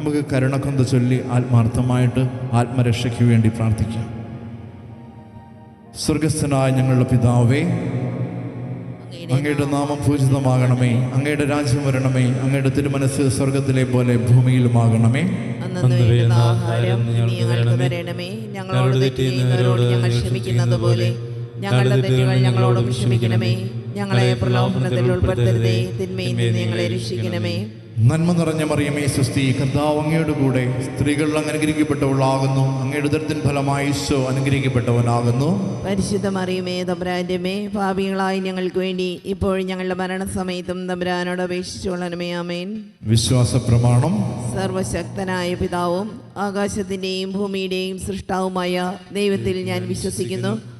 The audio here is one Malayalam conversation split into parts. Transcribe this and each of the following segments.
നമുക്ക് കരുണക്കൊന്ത ചൊല്ലി ആത്മാർത്ഥമായിട്ട് ആത്മരക്ഷയ്ക്ക് വേണ്ടി പ്രാർത്ഥിക്കാം. സ്വർഗസ്ഥനായ ഞങ്ങളുടെ പിതാവേ അങ്ങയുടെ നാമം പൂജിതമാകണമേ. അങ്ങയുടെ രാജ്യം വരണമേ. അങ്ങയുടെ തിരുമനസ് സ്വർഗത്തിലെ പോലെ ഭൂമിയിലുമാകണമേ. ഞങ്ങളോട് തെറ്റ് ഞങ്ങൾ ക്ഷമിക്കുന്നത് പോലെ ഞങ്ങളുടെ തെറ്റുകൾ ഞങ്ങളോടും ക്ഷമിക്കണമേ. ഞങ്ങളെ പ്രലോഭനത്തിൽ ഉൾപ്പെടുത്തരുതേ. തിന്മയിൽ നിന്ന് ഞങ്ങളെ രക്ഷിക്കണമേ. നന്മ നിറഞ്ഞ മറിയമേ സൃഷ്ടി കർത്താവ് അങ്ങയുടെ കൂടെ സ്ത്രീകൾ അനുഗ്രഹിക്കപ്പെട്ടവളാകുന്നു. അങ്ങയുടെ ഉദരത്തിൻ ഫലമായി ഈശോ അനുഗ്രഹിക്കപ്പെട്ടവനാകുന്നു. പരിശുദ്ധ മറിയമേ തമ്പുരാന്റെമേ ഭാവികളായി ഞങ്ങൾക്ക് വേണ്ടി ഇപ്പോൾ ഞങ്ങളുടെ മരണസമയത്തും തമ്പുരാനോട് അപേക്ഷിച്ചുകൊള്ളണമേ ആമേൻ. വിശ്വാസ പ്രമാണം സർവശക്തനായ പിതാവും ആകാശത്തിന്റെയും ഭൂമിയുടെയും സൃഷ്ടാവുമായ ദൈവത്തിൽ ഞാൻ വിശ്വസിക്കുന്നു.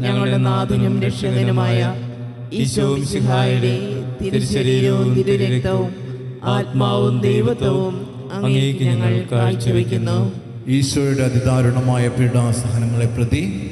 ഞങ്ങളുടെ നാഥനും രക്ഷകനുമായ ഈശോ തിരുശരീരവും തിരുരക്തവും ആത്മാവും ദൈവത്വവും അങ്ങേക്ക് ഞങ്ങൾ കാഴ്ചവെക്കുന്നു. ഈശോയുടെ അതിദാരുണമായ പീഡാസഹനങ്ങളെ പ്രതി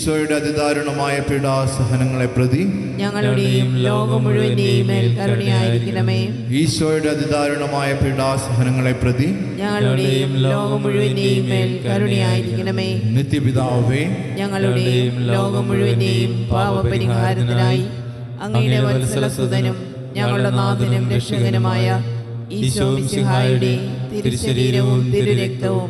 ഈശോയുടെ അതിദാരുണമായ പീഡാസഹനങ്ങളെ പ്രതി ഞങ്ങളുടെയും ലോകം മുഴുവന്റെയും കരുണയായിരിക്കണമേ. ഈശോയുടെ അതിദാരുണമായ പീഡാസഹനങ്ങളെ പ്രതി ഞങ്ങളുടെയും ലോകം മുഴുവന്റെയും കരുണയായിരിക്കണമേ. നിത്യപിതാവേ ഞങ്ങളുടെയും ലോകം മുഴുവന്റെയും പാപപരിഹാരത്തിനായി അങ്ങയുടെ വത്സലസുതനും ഞങ്ങളുടെ നാഥനും രക്ഷകനുമായ ഈശോ മിശിഹായുടെ തിരുശരീരവും തിരുരക്തവും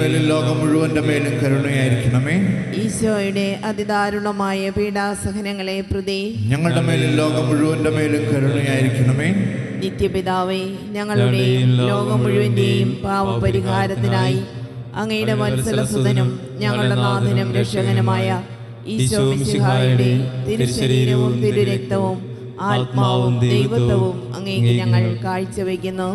മേലും ലോകം മുഴുവന്റെ മേലും കരുണയായിരിക്കണമേ. ഈശോയുടെ അതിദാരുണമായ പീഡാസഹനങ്ങളെ പ്രതി ഞങ്ങളുടെ മേലും ലോകം മുഴുവന്റെ മേലും കരുണയായിരിക്കണമേ. നിത്യപിതാവേ ഞങ്ങളുടെ ലോകം മുഴുവന്റെയും പാവപരിഹാരത്തിനായി അങ്ങയുടെ വത്സലസുതനും ഞങ്ങളുടെ നാഥനും രക്ഷകനുമായ ഈശോ മിശിഹായുടെ തിരുശരീരവും തിരുരക്തവും ആത്മാവും ദൈവത്വവും അങ്ങേക്ക് ഞങ്ങൾ കാഴ്ചവെക്കുന്നു.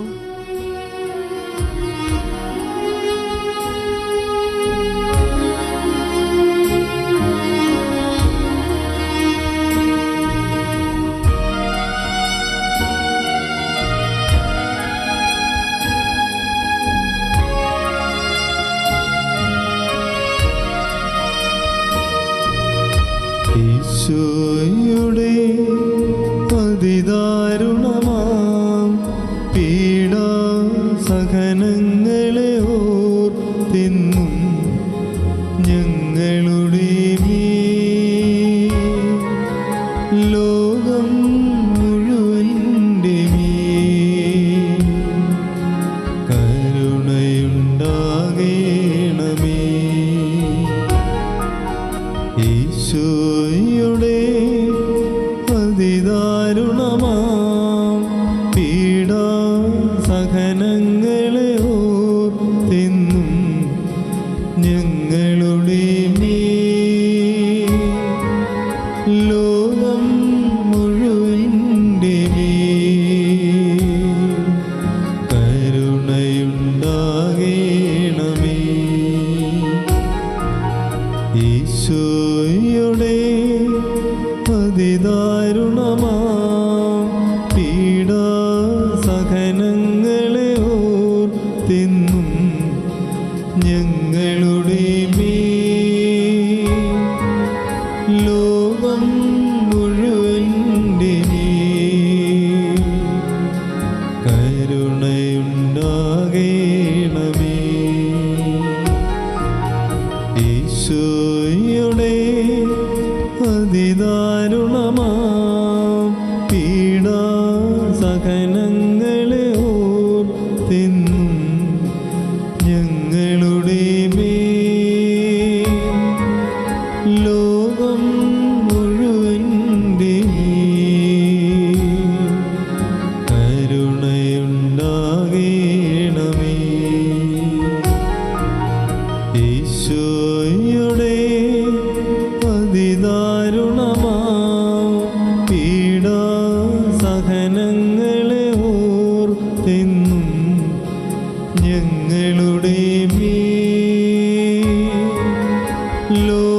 ഈശോയുടെ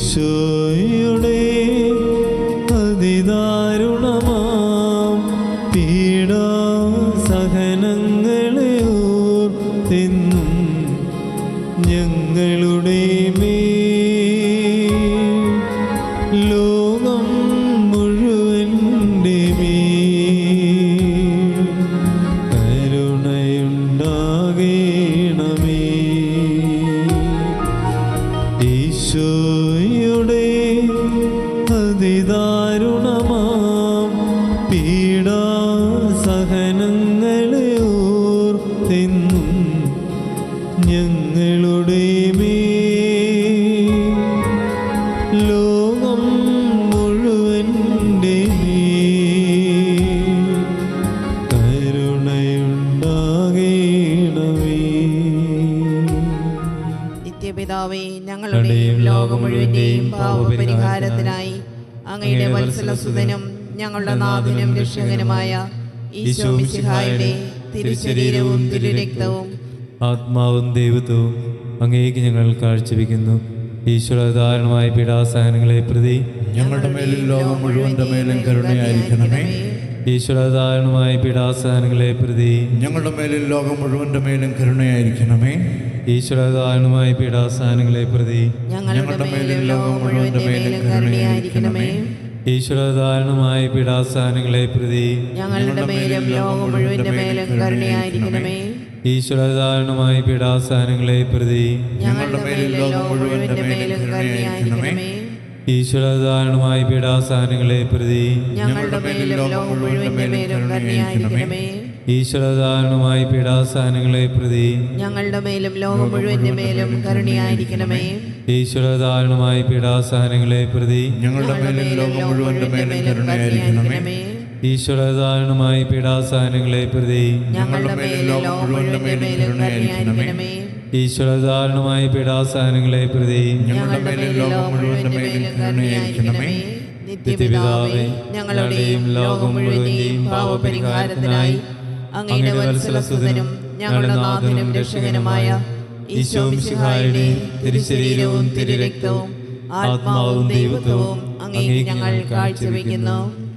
ഈശോയുടെ അതിദാരുണമാം പീഡാ സഹനങ്ങളെ ഓർത്തെന്നും ഞങ്ങളുടെ ലോകം മുഴുവന്റെ മേൽ കരുണയുണ്ടാകേണമേ മുഴുവന്റെയും പാപപരിഹാരത്തിനായി അങ്ങയുടെ വത്സലസുതനും ഞങ്ങളുടെ നാഥനും രക്ഷകനുമായ ഈശോ മിശിഹായുടെ തിരുശരീരവും തിരുരക്തവും ആത്മാവും ദൈവത്വവും അങ്ങേക്ക് ഞങ്ങൾ കാഴ്ചവെക്കുന്നു. ഈശ്വര ഈശ്വരധാരണമായ പീഡാസഹനങ്ങളെ പ്രതി ഞങ്ങളുടെ മേലും ലോകം മുഴുവന്റെ മേലും കരുണയായിരിക്കണമേ. ഈശ്വരധാരണമായ പീഡാസഹനങ്ങളെ പ്രതി ഞങ്ങളുടെ മേലും ലോകം മുഴുവന്റെ മേലും കരുണയായിരിക്കണമേ. ഈശ്വരധാരണമായ പീഡാസഹനങ്ങളെ പ്രതി ഞങ്ങളുടെ മേലും ലോകം മുഴുവന്റെ മേലും കരുണയായിരിക്കണമേ. ഈശ്വരധാരണമായ പീഡാസഹനങ്ങളെ പ്രതി ഞങ്ങളുടെ മേലും ലോകം മുഴുവന്റെ മേലും കരുണയായിരിക്കണമേ. ഈശ്വരധാരണമായ പീഡാസഹനങ്ങളെ പ്രതി ഞങ്ങളുടെ മേലും ലോകം മുഴുവന്റെ മേലും കരുണയായിരിക്കണമേ. ഈശ്വരധാരണമായ പീഠാസാനങ്ങളെ പ്രതി ഞങ്ങളുടെ മേലും ലോകം കരുണയായിരിക്കണമേ. ഈശ്വരധാരണമായ പീഡാസനങ്ങളെ പ്രതി ഞങ്ങളുടെ മേലും ലോകം മുഴുവന്റെ മേലും കരുണയായിരിക്കണമേ. ഈശ്വരധാരണമായ പീഠാസാനങ്ങളെ പ്രതി ഞങ്ങളുടെ മേലും ലോകം മുഴുവന്റെ മേലും കരുണയായിരിക്കണമേ. ഈശ്വരധാരണമായ പീഠാസാനങ്ങളെ പ്രതി ഞങ്ങളുടെ മേലും ലോകം മുഴുവന്റെ മേലും കരുണയായിരിക്കണമേ. ഈശ്വരധാരണമായ പീഡാസഹനങ്ങളെ പ്രതി ഞങ്ങളുടെ മേലും ലോകം മുഴുവന്റെ മേലും കരുണയായിരിക്കണമേ. നിത്യപിതാവേ ഞങ്ങളുടെയും ലോകം മുഴുവന്റെയും പാവപരിഹാരത്തിനായി അങ്ങയുടെ വത്സലസുതനും ഞങ്ങളുടെ നാഥനും രക്ഷകനുമായ ഈശോ മിശിഹായുടെ തിരുശരീരവും തിരുരക്തവും ആത്മാവും ദൈവത്വവും അങ്ങേ ഞങ്ങൾ കാഴ്ചവെക്കുന്നു.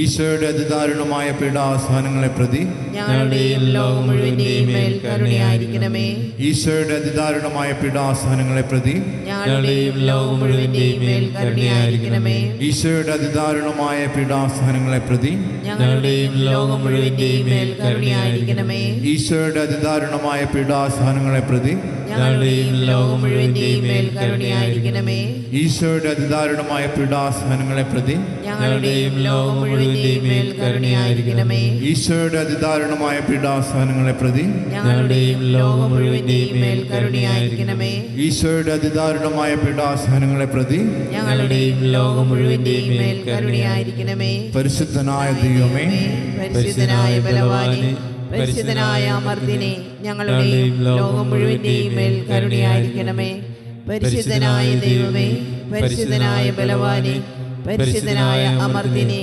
ഈശോയുടെ അതിദാരുണമായ പീഡാസഹനങ്ങളെ പ്രതി ഈശോയുടെ അതിദാരുണമായ പീഡാസഹനങ്ങളെ പ്രതി ഈശോയുടെ അതിദാരുണമായ പീഡാസഹനങ്ങളെ പ്രതി ഈശോയുടെ അതിദാരുണമായ പീഡാസഹനങ്ങളെ പ്രതി ഈശോയുടെ അതിദാരുണമായ പീഡാസ്ഥാനങ്ങളെ പ്രതി ഞങ്ങളുടെയും ലോകം മേൽ കരുണയായിരിക്കണമേ. ഈശോയുടെ അതിദാരുണമായ പീഡാസഹനങ്ങളെ പ്രതി ഞങ്ങളുടെയും ലോകം മുഴുവന്റെയും മേൽ കരുണയായിരിക്കണമേ. ഈശോയുടെ അതിദാരുണമായ പീഡാസഹനങ്ങളെ പ്രതി ഞങ്ങളുടെയും ലോകം മുഴുവന്റെയും മേൽ കരുണയായിരിക്കണമേ. പരിശുദ്ധനായ ദൈവമേ പരിശുദ്ധനായ ബലവാനെ പരിശുദ്ധനായ അമർദിനെ ഞങ്ങളുടെയും ലോകം മുഴുവന്റെയും മേൽ കരുണയായിരിക്കണമേ. പരിശുദ്ധനായ ദൈവമേ പരിശുദ്ധനായ ബലവാനെ പരിശുദ്ധനായ അമർത്തിനെ